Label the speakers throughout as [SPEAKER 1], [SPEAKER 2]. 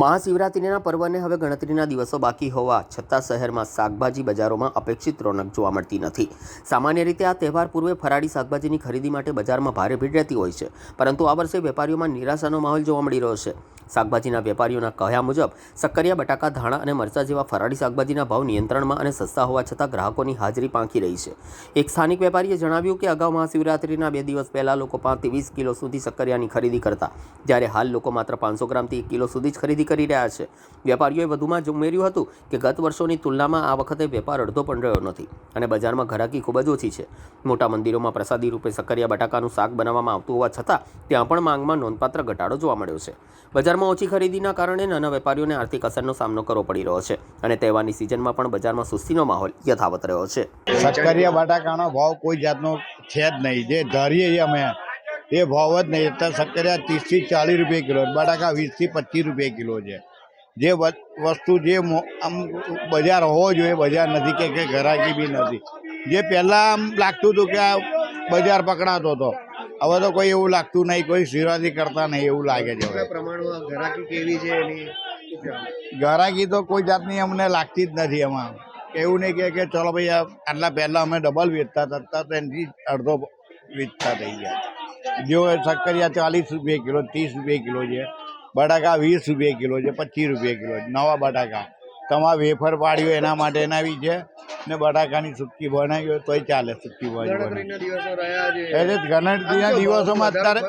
[SPEAKER 1] મહાશિવરાત્રિના પર્વને હવે ગણતરીના દિવસો બાકી હોવા છતાં શહેરમાં શાકભાજી બજારોમાં અપેક્ષિત રોનક જોવા મળતી નથી. સામાન્ય રીતે આ તહેવાર પૂર્વે ફરાળી શાકભાજીની ખરીદી માટે બજારમાં ભારે ભીડ રહેતી હોય છે, પરંતુ આ વર્ષે વેપારીઓમાં નિરાશાનો માહોલ જોવા મળી રહ્યો છે. શાકભાજીના વેપારીઓના કહ્યા મુજબ, સક્કરિયા, બટાકા, ધાણા અને મરચાં જેવા ફરાળી શાકભાજીના ભાવ નિયંત્રણમાં અને સસ્તા હોવા છતાં ગ્રાહકોની હાજરી પાંખી રહી છે. એક સ્થાનિક વેપારીએ જણાવ્યું કે, અગાઉ મહાશિવરાત્રિના બે દિવસ પહેલાં લોકો પાંચથી વીસ કિલો સુધી સક્કરિયાની ખરીદી કરતા, જ્યારે હાલ લોકો માત્ર પાંચસો ગ્રામથી એક કિલો સુધી જ ખરીદી કરી રહ્યા છે. વેપારીઓએ વધુમાં જ ઉમેર્યું હતું કે, ગત વર્ષોની તુલનામાં આ વખતે વેપાર અડધો પણ રહ્યો નથી અને બજારમાં ઘરાકી ખૂબ જ ઓછી છે. મોટા મંદિરોમાં પ્રસાદી રૂપે સક્કરિયા, બટાકાનું શાક બનાવવામાં આવતું હોવા છતાં, ત્યાં પણ માંગમાં નોંધપાત્ર ઘટાડો જોવા મળ્યો છે. બજારમાં ઓછી ખરીદીના કારણે નાના વેપારીઓને આર્થિક અસરનો સામનો કરવો પડી રહ્યો છે અને તહેવારની સિઝનમાં પણ બજારમાં સુસ્તીનો માહોલ યથાવત રહ્યો છે.
[SPEAKER 2] સક્કરિયા બટાકાનો ભાવ કોઈ જાતનો છે જ નહીં. જે ધારીએ અમે, એ ભાવ જ નહીં. અત્યારે સક્કરિયા ત્રીસથી ચાલીસ રૂપિયા કિલો બટાકા વીસથી પચીસ રૂપિયા કિલો છે. જે વસ્તુ જે આમ બજાર હોવો જોઈએ, બજાર નથી કે ઘરાકી બી નથી. જે પહેલાં આમ લાગતું હતું કે આ બજાર પકડાતો હતો હવે તો કોઈ એવું લાગતું નહીં કોઈ શિરાજી કરતા નહીં એવું લાગે છે હવે.
[SPEAKER 3] પ્રમાણમાં ઘરાકી કેવી છે એની?
[SPEAKER 2] ઘરાકી તો કોઈ જાતની અમને લાગતી જ નથી એમાં. એવું નહીં કે કે ચલો ભાઈ આટલા પહેલા અમે ડબલ વેચતા હતા તો એનાથી અડધો વેચતા થઈ ગયા. જો શક્કરિયા ચાલીસ રૂપિયા કિલો ત્રીસ રૂપિયા કિલો છે બટાકા વીસ રૂપિયા કિલો છે પચીસ રૂપિયા કિલો છે નવા બટાકા. તમારે વેફર પાડ્યું એના માટે એના બી છે ને બટાકાની સુટકી બનાવી હોય તોય ચાલે સુટકી બનાવી એટલે ગણતરીના દિવસોમાં અત્યારે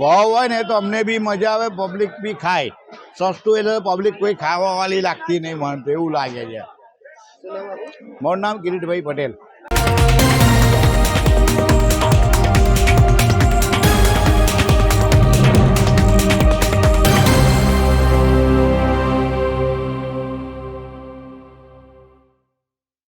[SPEAKER 2] ભાવ હોય ને તો અમને બી મજા આવે પબ્લિક બી ખાય. સસ્તું એટલે પબ્લિક કોઈ ખાવા વાળી લાગતી નહીં મને તો એવું લાગે છે? મારું નામ કિરીટભાઈ પટેલ.